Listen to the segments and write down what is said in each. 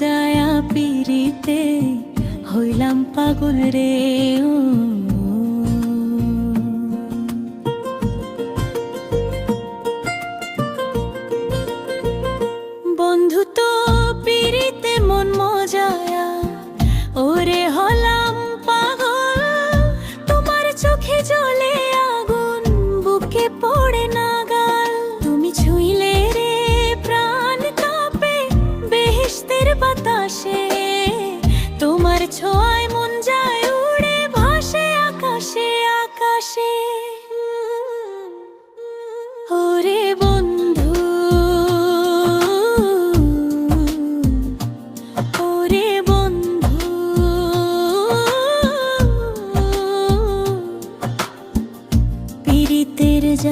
যায়া পিরিতে হইলাম পাগল রে ও। বন্ধু তো পিরিতে মন মজায়া ওরে হল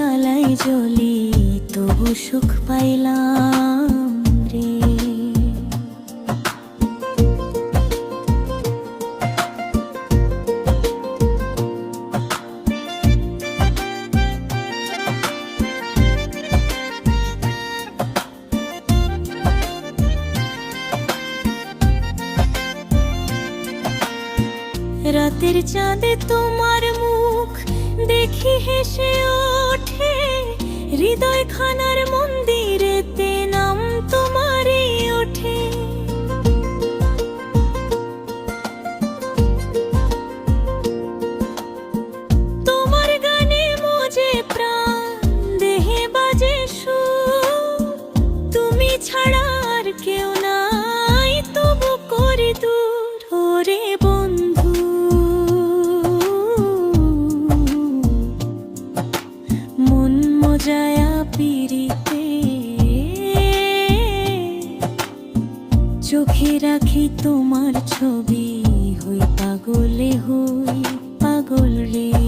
জ্বালাই জ্বলি তবু সুখ পাইলাম রে। রাতের চাঁদে তোমার মুখ দেখি হেসে হৃদয় খানার মন্দিরেতে চোখে রাখি তোমার ছবি হই পাগলে হই পাগল রে।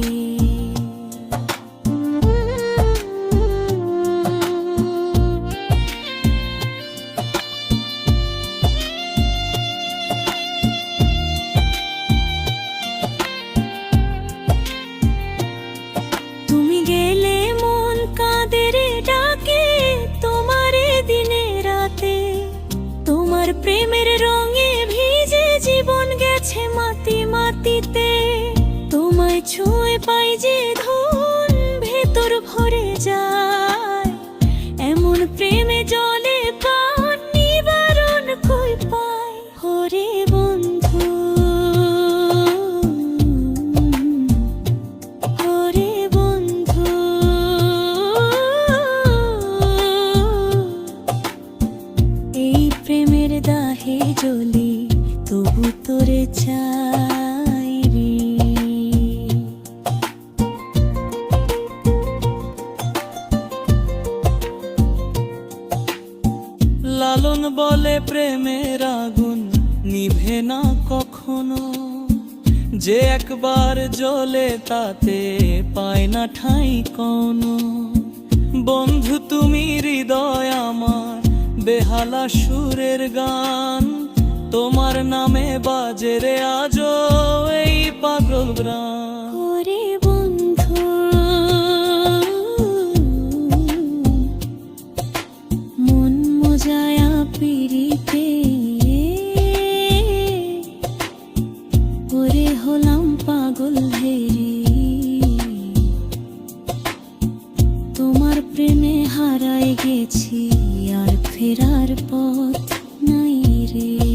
মাটি তোমায় ছুঁয়ে পাই যে ধন ভেতর ভরে যায়। এমন প্রেমে জলে পান নিবারণ কই পাই। হরে বন্ধু, ওরে বন্ধু, এই প্রেমের দাহে জ্বলি তবু তোরে চাই লালন বলে প্রেমের আগুন, নিভে না কখনো। যে একবার জ্বলে তাতে পায় না ঠাঁই কোনো। বন্ধু, তুমি হৃদয় আমার, বেহালা সুরের গান। তোমার নামে বাজে রে আজও এই পাগল গ্রাম। প্রেমে হারাই গেছি আর ফেরার পথ নাই রে।